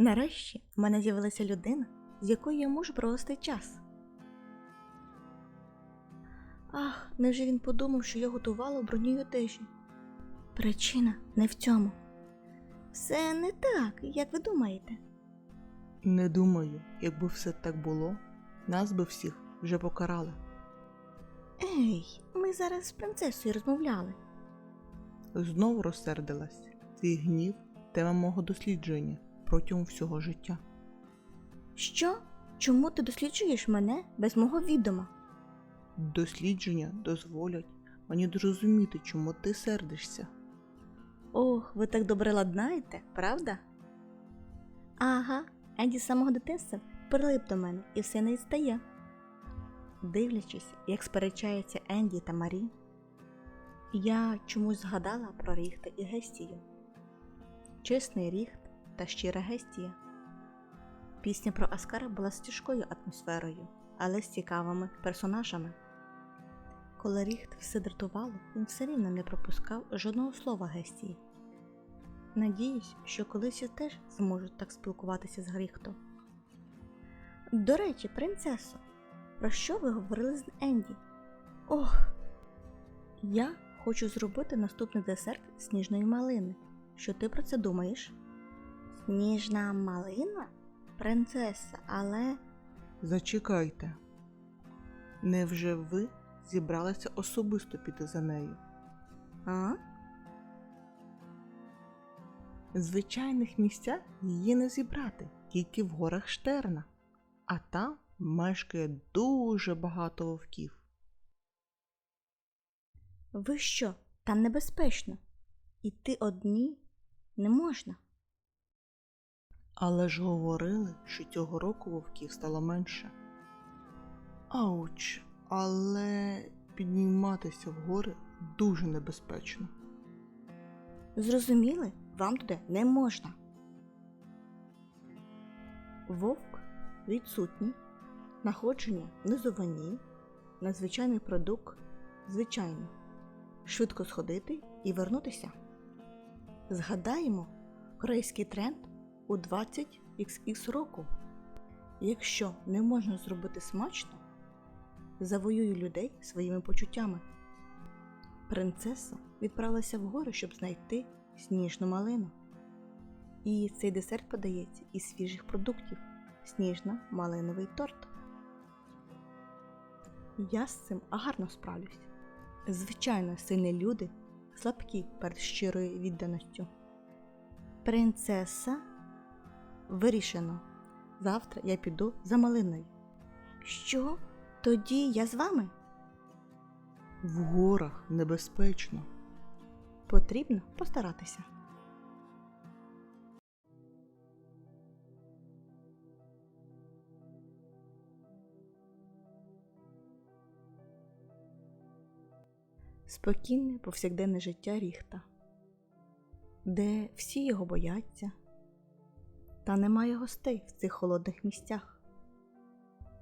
Нарешті в мене з'явилася людина, з якою я можу провести час. Ах, невже він подумав, що я готувала в броній одежі? Причина не в цьому. Все не так, як ви думаєте. Не думаю, якби все так було, нас би всіх вже покарали. Ей, ми зараз з принцесою розмовляли. Знову розсердилась. Твій гнів тема мого дослідження протягом всього життя. Що? Чому ти досліджуєш мене без мого відома? Дослідження дозволять мені зрозуміти, чому ти сердишся. Ох, ви так добре ладнаєте, правда? Ага, Енді з самого дитинства прилип до мене і все не відстає. Дивлячись, як сперечаються Енді та Марі, я чомусь згадала про Ріхта і Гестію. Чесний Ріхт та щира Гестія. Пісня про Аскара була з тяжкою атмосферою, але з цікавими персонажами. Коли Ріхт все дратувало, він все рівно не пропускав жодного слова Гестії. Надіюсь, що колись я теж зможу так спілкуватися з Гріхтом. До речі, принцесо, про що ви говорили з Енді? Ох, я хочу зробити наступний десерт сніжної малини. Що ти про це думаєш? Сніжна малина? Принцеса, але. Зачекайте. Невже ви зібралися особисто піти за нею? А? В звичайних місцях її не зібрати, тільки в горах Штерна, а там мешкає дуже багато вовків. Ви що? Там небезпечно. Іти одні не можна. Але ж говорили, що цього року вовків стало менше. Ауч, але підніматися в гори дуже небезпечно. Зрозуміли, вам туди не можна. Вовк відсутній, находження в низовині, надзвичайний продукт звичайно. Швидко сходити і вернутися. Згадаємо корейський тренд у 20 xx року. Якщо не можна зробити смачно, завоюю людей своїми почуттями. Принцеса відправилася в гори, щоб знайти сніжну малину. І цей десерт подається із свіжих продуктів сніжно-малиновий торт. Я з цим гарно справлюсь. Звичайно, сильні люди слабкі перед щирою відданістю. Принцеса вирішено. Завтра я піду за малиною. Що? Тоді я з вами? В горах небезпечно. Потрібно постаратися. Спокійне повсякденне життя Ріхта, де всі його бояться, та немає гостей в цих холодних місцях.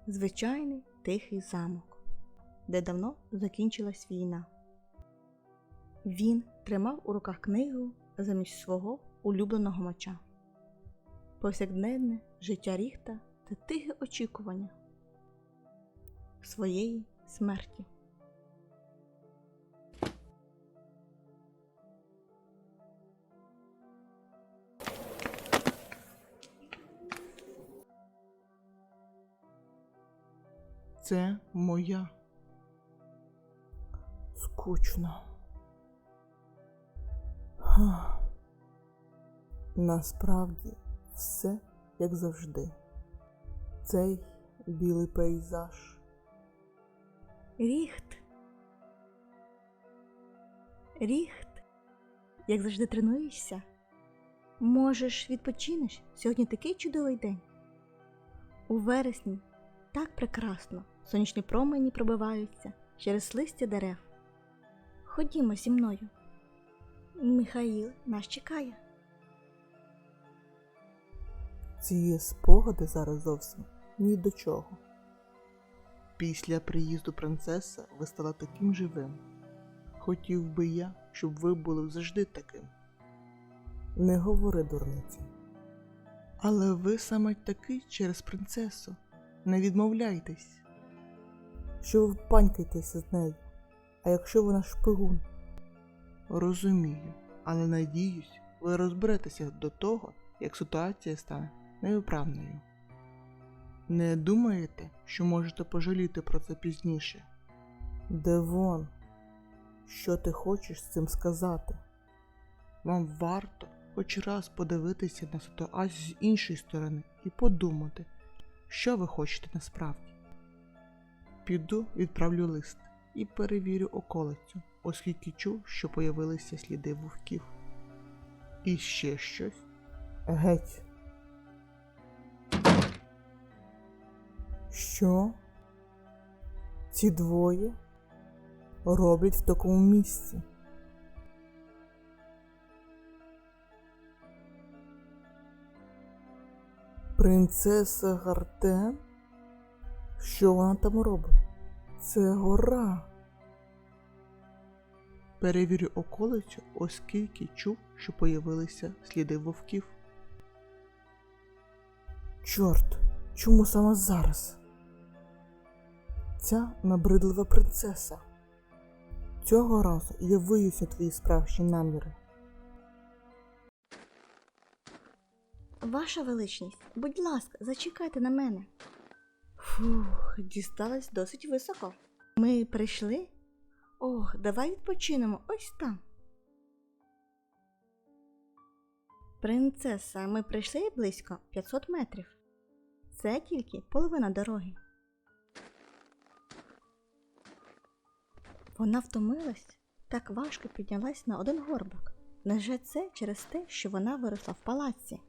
Звичайний тихий замок, де давно закінчилась війна. Він тримав у руках книгу замість свого улюбленого меча. Повсякденне життя Ріхта та тихе очікування своєї смерті. Це моя. Скучно. Ха. Насправді все як завжди. Цей білий пейзаж. Ріхт. Ріхт. Як завжди тренуєшся? Можеш, відпочинеш? Сьогодні такий чудовий день. У вересні так прекрасно. Сонячні промені пробиваються через листя дерев. Ходімо зі мною. Михаїл нас чекає. Ці спогади зараз зовсім ні до чого. Після приїзду принцеса ви стали таким живим. Хотів би я, щоб ви були завжди таким. Не говори дурниці. Але ви саме такий через принцесу. Не відмовляйтесь. Що ви панькаєтеся з нею? А якщо вона шпигун? Розумію, але надіюсь, ви розберетеся до того, як ситуація стане невиправною. Не думаєте, що можете пожаліти про це пізніше? Девон, що ти хочеш з цим сказати? Вам варто хоч раз подивитися на ситуацію з іншої сторони і подумати, що ви хочете насправді. Піду відправлю лист і перевірю околицю, оскільки чув, що появилися сліди вовків. І ще щось. Геть. Що? Ці двоє роблять в такому місці? Принцеса Гартен? Що вона там робить? Це гора. Перевірю околицю, оскільки чув, що появилися сліди вовків. Чорт, чому саме зараз? Ця набридлива принцеса. Цього разу я виюся твої справжні наміри. Ваша величність, будь ласка, зачекайте на мене. Фух, дісталась досить високо. Ми прийшли? Ох, давай відпочинемо ось там. Принцеса, ми прийшли близько 500 метрів. Це тільки половина дороги. Вона втомилась, так важко піднялась на один горбок. Невже це через те, що вона виросла в палаці?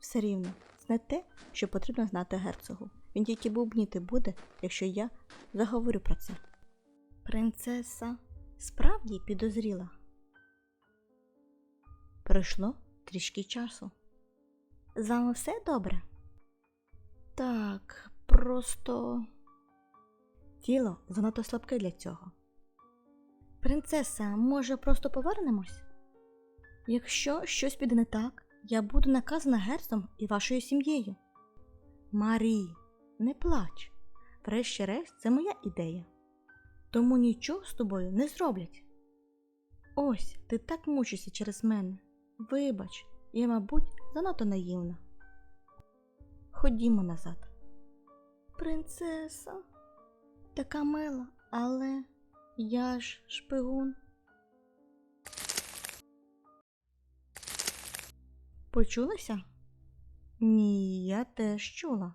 Все рівно, це не те, що потрібно знати герцогу. Він тільки бубніти буде, якщо я заговорю про це. Принцеса справді підозріла. Пройшло трішки часу. З вами все добре? Так, просто тіло занадто слабке для цього. Принцеса, може, просто повернемось? Якщо щось піде не так, я буду наказана герцом і вашою сім'єю. Марі, не плач. Врешті-решт, це моя ідея. Тому нічого з тобою не зроблять. Ось, ти так мучишся через мене. Вибач, я, мабуть, занадто наївна. Ходімо назад. Принцеса, така мила, але я ж шпигун. Почулася? Ні, я теж чула.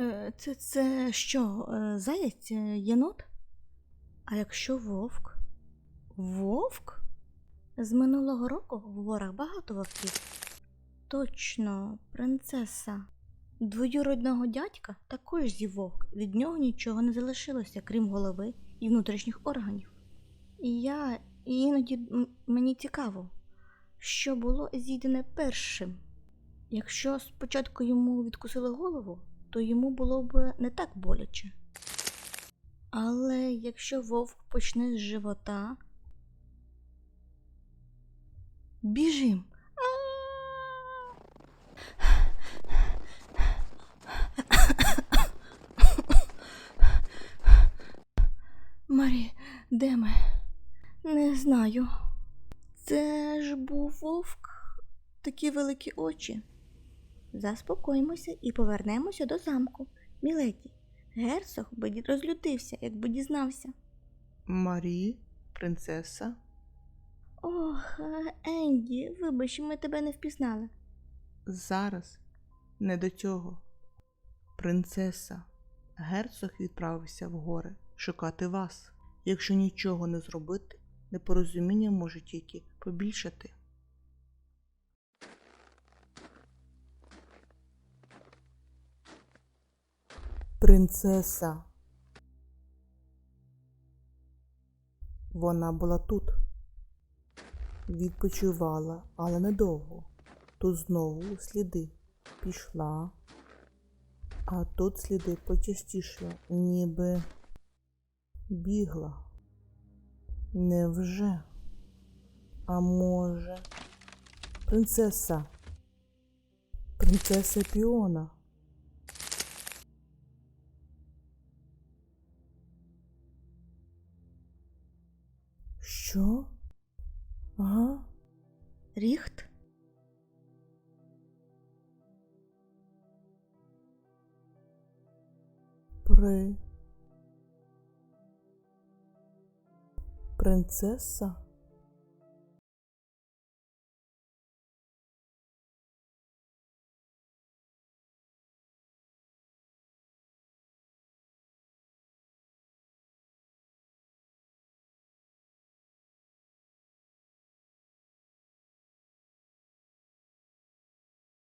Е, Це, це що, е, заєць, е, єнот? А якщо вовк? Вовк? З минулого року в горах багато вовків. Точно, принцеса. Двоюродного дядька також зі вовк. Від нього нічого не залишилося, крім голови і внутрішніх органів. І я іноді мені цікаво, що було з'їдене першим. Якщо спочатку йому відкусили голову, то йому було б не так боляче. Але якщо вовк почне з живота. Біжим. Марі, де ми? Не знаю. Це ж був вовк, такі великі очі. Заспокоїмося і повернемося до замку. Міледі, герцог би розлютився, якби дізнався. Марі, принцеса. Ох, е, Енді, вибач, ми тебе не впізнали. Зараз не до цього. Принцеса, герцог відправився в гори шукати вас. Якщо нічого не зробити, непорозуміння може тільки побільшати. Принцеса. Вона була тут. Відпочивала, але недовго. Тут знову сліди. Пішла. А тут сліди почастішили, ніби бігла. Невже? А може, принцеса, Принцеса Піона. Що? Ага. Ріхт? При. Принцеса?